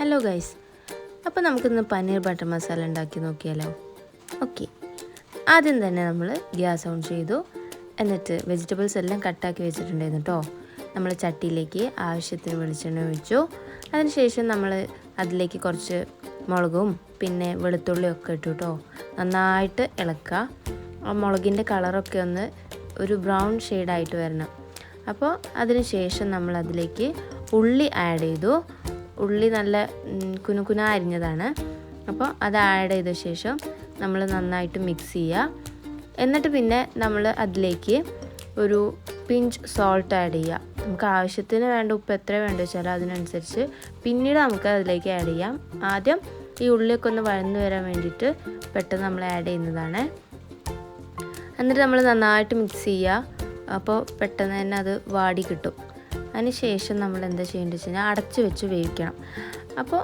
Hello guys അപ്പോൾ നമുക്കിന്ന് paneer butter masala ഉണ്ടാക്കി നോക്കിയാലോ? ഓക്കെ ആദ്യം തന്നെ നമ്മൾ ഗ്യാസ് ഓൺ ചെയ്തു. എന്നിട്ട് വെജിറ്റബിൾസ് എല്ലാം കട്ടാക്കി വെച്ചിട്ടുണ്ടായിരുന്നു കേട്ടോ നമ്മൾ ചട്ടിയിലേക്ക് ആവശ്യത്തിന് വെളിച്ചെണ്ണ ഒഴിച്ചു. അതിനുശേഷം നമ്മൾ അതിലേക്ക് കുറച്ച് മുളകും പിന്നെ വെളുത്തുള്ളിയും ഒക്കെ ഇട്ടു കേട്ടോ നന്നായിട്ട് ഇളക്കുക. ആ മുളകിന്റെ കളറൊക്കെ ഒന്ന് ഒരു ബ്രൗൺ ഷെയ്ഡായിട്ട് വരണം. അപ്പോൾ അതിന് ശേഷം നമ്മൾ അതിലേക്ക് ഉള്ളി ആഡ് ചെയ്തു. ഉള്ളി നല്ല കുനുകുന അരിഞ്ഞതാണ്. അപ്പോൾ അത് ആഡ് ചെയ്ത ശേഷം നമ്മൾ നന്നായിട്ട് മിക്സ് ചെയ്യുക എന്നിട്ട് പിന്നെ നമ്മൾ അതിലേക്ക് ഒരു പിഞ്ച് സോൾട്ട് ആഡ് ചെയ്യുക നമുക്ക് ആവശ്യത്തിന് വേണ്ട ഉപ്പ് എത്ര വേണ്ട വെച്ചാൽ അതിനനുസരിച്ച് പിന്നീട് നമുക്ക് അതിലേക്ക് ആഡ് ചെയ്യാം. ആദ്യം ഈ ഉള്ളിയൊക്കെ ഒന്ന് വഴന്നു വരാൻ വേണ്ടിയിട്ട് പെട്ടെന്ന് നമ്മൾ ആഡ് ചെയ്യുന്നതാണ്. എന്നിട്ട് നമ്മൾ നന്നായിട്ട് മിക്സ് ചെയ്യുക അപ്പോൾ പെട്ടെന്ന് തന്നെ അത് വാടി കിട്ടും. അതിന് ശേഷം നമ്മൾ എന്താ ചെയ്യേണ്ടത് വെച്ച് കഴിഞ്ഞാൽ അടച്ച് വെച്ച് വേവിക്കണം. അപ്പോൾ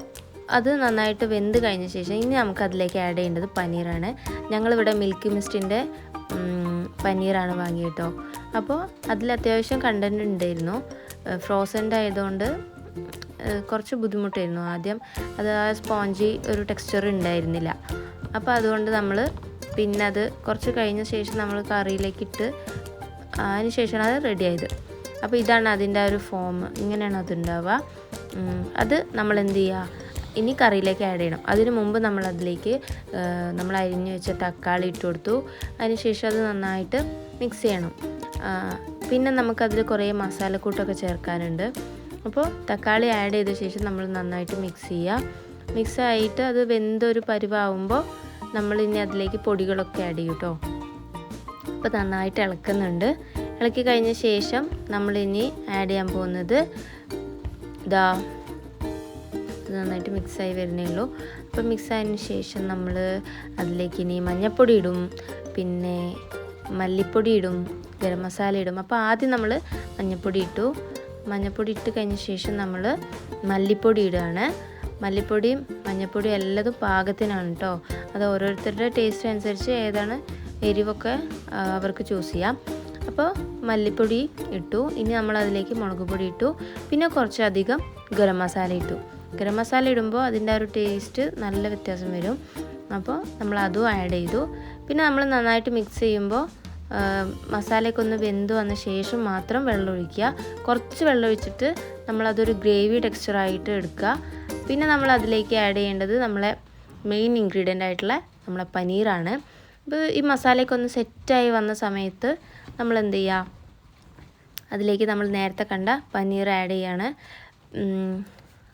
അത് നന്നായിട്ട് വെന്ത് കഴിഞ്ഞ ശേഷം ഇനി നമുക്ക് അതിലേക്ക് ആഡ് ചെയ്യേണ്ടത് പനീറാണ്. ഞങ്ങളിവിടെ മിൽക്കി മിസ്റ്റിന്റെ പനീറാണ് വാങ്ങിയിട്ടോ. അപ്പോൾ അതിൽ അത്യാവശ്യം കണ്ടന്റ് ഉണ്ടായിരുന്നു. ഫ്രോസൻഡ് ആയതുകൊണ്ട് കുറച്ച് ബുദ്ധിമുട്ടായിരുന്നു ആദ്യം. അത് ആ സ്പോഞ്ചി ഒരു ടെക്സ്ചർ ഉണ്ടായിരുന്നില്ല. അപ്പോൾ അതുകൊണ്ട് നമ്മൾ പിന്നെ അത് കുറച്ച് കഴിഞ്ഞ ശേഷം നമ്മൾ കറിയിലേക്ക് ഇട്ട് അതിന് ശേഷമാണ് അത് റെഡി ആയത്. അപ്പോൾ ഇതാണ് അതിന്റെ ഒരു ഫോം ഇങ്ങനെയാണ് അതുണ്ടാവുക അത് നമ്മൾ എന്ത് ചെയ്യുക? ഇനി കറിയിലേക്ക് ആഡ് ചെയ്യണം. അതിനു മുമ്പ് നമ്മൾ അതിലേക്ക് നമ്മൾ അരിഞ്ഞു വെച്ച തക്കാളി ഇട്ട് കൊടുത്തു. അതിന് ശേഷം അത് നന്നായിട്ട് മിക്സ് ചെയ്യണം. പിന്നെ നമുക്കതിൽ കുറേ മസാലക്കൂട്ടൊക്കെ ചേർക്കാനുണ്ട്. അപ്പോൾ തക്കാളി ആഡ് ചെയ്ത ശേഷം നമ്മൾ നന്നായിട്ട് മിക്സ് ചെയ്യുക. മിക്സ് ആയിട്ട് അത് വെന്തൊരു പരിവാകുമ്പോൾ നമ്മൾ ഇനി അതിലേക്ക് പൊടികളൊക്കെ ആഡ് ചെയ്യും കേട്ടോ അപ്പോൾ നന്നായിട്ട് ഇളക്കുന്നുണ്ട്. ഇളക്കി കഴിഞ്ഞ ശേഷം നമ്മളിനി ആഡ് ചെയ്യാൻ പോകുന്നത് ഇതാ നന്നായിട്ട് മിക്സായി വരുന്നേ ഉള്ളൂ. അപ്പോൾ മിക്സ് ആയതിന് ശേഷം നമ്മൾ അതിലേക്ക് ഇനി മഞ്ഞൾപ്പൊടി ഇടും. പിന്നെ മല്ലിപ്പൊടി ഇടും. ഗരം മസാല ഇടും. അപ്പോൾ ആദ്യം നമ്മൾ മഞ്ഞൾപ്പൊടി ഇട്ടു. മഞ്ഞൾപ്പൊടി ഇട്ട് കഴിഞ്ഞ ശേഷം നമ്മൾ മല്ലിപ്പൊടി ഇടുകയാണ്. മല്ലിപ്പൊടിയും മഞ്ഞൾപ്പൊടിയും എല്ലാതും പാകത്തിനാണ് കേട്ടോ അത് ഓരോരുത്തരുടെ ടേസ്റ്റ് അനുസരിച്ച് ഏതാണ് എരിവൊക്കെ അവർക്ക് ചൂസ് ചെയ്യാം. അപ്പോൾ മല്ലിപ്പൊടി ഇട്ടു. ഇനി നമ്മൾ അതിലേക്ക് മുളക് പൊടി ഇട്ടു. പിന്നെ കുറച്ചധികം ഗരം മസാല ഇട്ടു. ഗരം മസാല ഇടുമ്പോൾ അതിന്റെ ആ ഒരു ടേസ്റ്റ് നല്ല വ്യത്യാസം വരും. അപ്പോൾ നമ്മൾ അതും ആഡ് ചെയ്തു. പിന്നെ നമ്മൾ നന്നായിട്ട് മിക്സ് ചെയ്യുമ്പോൾ മസാലയൊക്കെ ഒന്ന് വെന്ത് വന്ന ശേഷം മാത്രം വെള്ളം ഒഴിക്കുക. കുറച്ച് വെള്ളം ഒഴിച്ചിട്ട് നമ്മളതൊരു ഗ്രേവി ടെക്സ്ചറായിട്ട് എടുക്കുക. പിന്നെ നമ്മൾ അതിലേക്ക് ആഡ് ചെയ്യേണ്ടത് നമ്മളെ മെയിൻ ഇൻഗ്രീഡിയന്റ് ആയിട്ടുള്ള നമ്മളെ പനീറാണ്. അപ്പോൾ ഈ മസാലയൊക്കെ ഒന്ന് സെറ്റായി വന്ന സമയത്ത് നമ്മൾ എന്ത് ചെയ്യുക അതിലേക്ക് നമ്മൾ നേരത്തെ കണ്ട പനീർ ആഡ് ചെയ്യാണ്.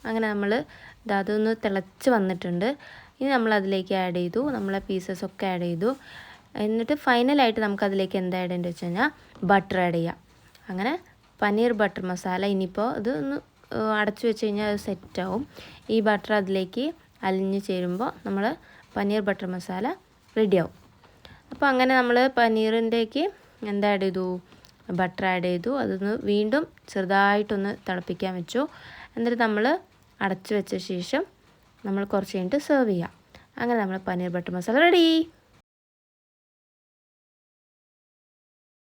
അങ്ങനെ നമ്മൾ അതൊന്ന് തിളച്ച് വന്നിട്ടുണ്ട്. ഇനി നമ്മൾ അതിലേക്ക് ആഡ് ചെയ്തു. നമ്മളെ പീസസ് ഒക്കെ ആഡ് ചെയ്തു. എന്നിട്ട് ഫൈനലായിട്ട് നമുക്ക് അതിലേക്ക് എന്താ ആഡ് ചെയ്യേണ്ടത് വെച്ച് കഴിഞ്ഞാൽ ബട്ടർ ആഡ് ചെയ്യാം. അങ്ങനെ പനീർ ബട്ടർ മസാല ഇനിയിപ്പോൾ ഇത് ഒന്ന് അടച്ചു വെച്ച് കഴിഞ്ഞാൽ അത് സെറ്റാവും. ഈ ബട്ടർ അതിലേക്ക് അലിഞ്ഞ് ചേരുമ്പോൾ നമ്മൾ പനീർ ബട്ടർ മസാല റെഡിയാവും അപ്പോൾ അങ്ങനെ നമ്മൾ പനീറിന്റെക്ക് എന്താ ആഡ് ചെയ്തു? ബട്ടർ ആഡ് ചെയ്തു. അതൊന്ന് വീണ്ടും ചെറുതായിട്ടൊന്ന് തിളപ്പിക്കാൻ വെച്ചു. എന്നിട്ട് നമ്മൾ അടച്ചു വെച്ച ശേഷം നമ്മൾ കുറച്ച് കഴിഞ്ഞിട്ട് സെർവ് ചെയ്യാം. അങ്ങനെ നമ്മൾ പനീർ ബട്ടർ മസാല റെഡി